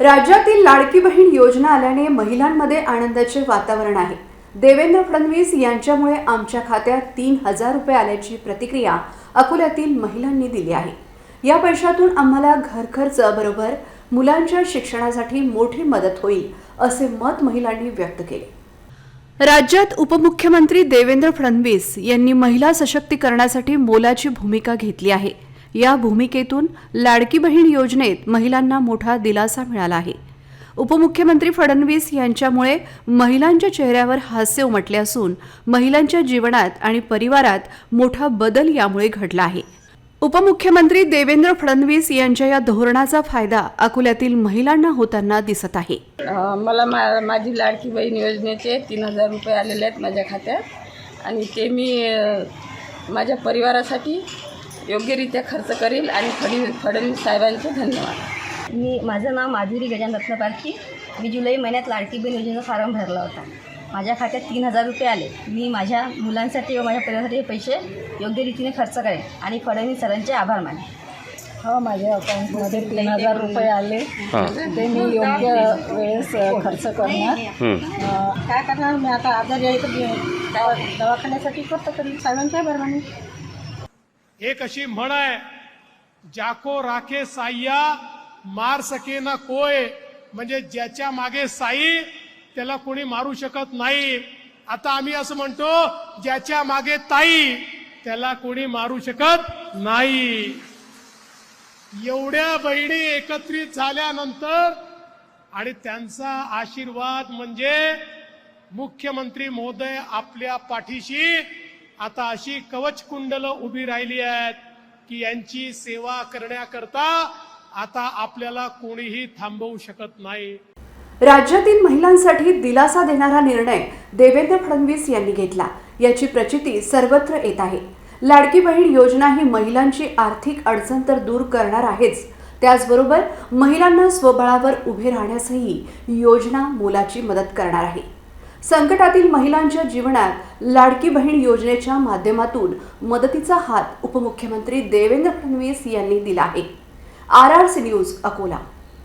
राज्यातील लाडकी बहीण योजना आल्याने महिलांमध्ये आनंदाचे वातावरण आहे. देवेंद्र फडणवीस यांच्यामुळे आमच्या खात्यात तीन हजार रुपये आल्याची प्रतिक्रिया अकोल्यातील महिलांनी दिली आहे. या पैशातून आम्हाला घर खर्च बरोबर मुलांच्या शिक्षणासाठी मोठी मदत होईल असे मत महिलांनी व्यक्त केले. राज्यात उपमुख्यमंत्री देवेंद्र फडणवीस यांनी महिला सशक्तीकरणासाठी मोलाची भूमिका घेतली आहे. या भूमिकेतून लाडकी बहीण योजनेत महिलांना मोठा दिलासा मिळाला आहे. उपमुख्यमंत्री फडणवीस यांच्यामुळे महिलांच्या चेहऱ्यावर हास्य उमटले असून महिलांच्या जीवनात आणि परिवारात मोठा बदल यामुळे घडला आहे. उपमुख्यमंत्री देवेंद्र फडणवीस यांच्या या धोरणाचा फायदा अकोल्यातील महिलांना होताना दिसत आहे. मला मा माझी लाडकी बहीण योजनेचे तीन हजार रुपये आलेले आहेत माझ्या खात्यात. आणि ते मी माझ्या परिवारासाठी योग्यरित्या खर्च करेल आणि फडी फडणवीस साहेबांचे धन्यवाद. मी माझं नाव माधुरी गजान रत्नपारखी मी जुलै महिन्यात लाडकी बहीण योजनेचा फॉर्म भरला होता. माझ्या खात्यात तीन हजार रुपये आले. मी माझ्या मुलांसाठी व माझ्या परिवारासाठी हे पैसे योग्य रीतीने खर्च करेन आणि फडणवीस सरांचे आभार मानेन. हो माझ्या अकाउंटमध्ये तीन हजार रुपये आले. ते मी योग्य वेळेस खर्च करणार. काय करणार? मी आता आजारी आहे तर मी दवा दवाखान्यासाठी खर्च करीन साहेबांच्या बरोबर एक अशी म्हण आहे जाको राखे साईया मार सके ना कोय. म्हणजे ज्याच्या मागे साई त्याला कोणी मारू शकत नाही. आता आम्ही असं म्हणतो ज्याच्या मागे ताई त्याला कोणी मारू शकत नाही. एवढ्या बहिणी एकत्रित झाल्यानंतर आणि त्यांचा आशीर्वाद म्हणजे मुख्यमंत्री महोदय आपल्या पाठीशी आता अशी कवच कुंडल उभी राहिली आहेत की यांची सेवा करण्याकरता आता आपल्याला कोणीही थांबवू शकत नाही. राज्यातील महिलांसाठी दिलासा देणारा निर्णय देवेंद्र फडणवीस यांनी घेतला. याची प्रचिती सर्वत्र येत आहे. लाडकी बहीण योजना ही महिलांची आर्थिक अडचण तर दूर करणार आहेच. त्याचबरोबर महिलांना स्वबळावर उभे राहण्यासही योजना मोलाची मदत करणार आहे. संकटातील महिलांच्या जीवनात लाडकी बहीण योजनेच्या माध्यमातून मदतीचा हात उपमुख्यमंत्री देवेंद्र फडणवीस यांनी दिला आहे. R R C news Akola.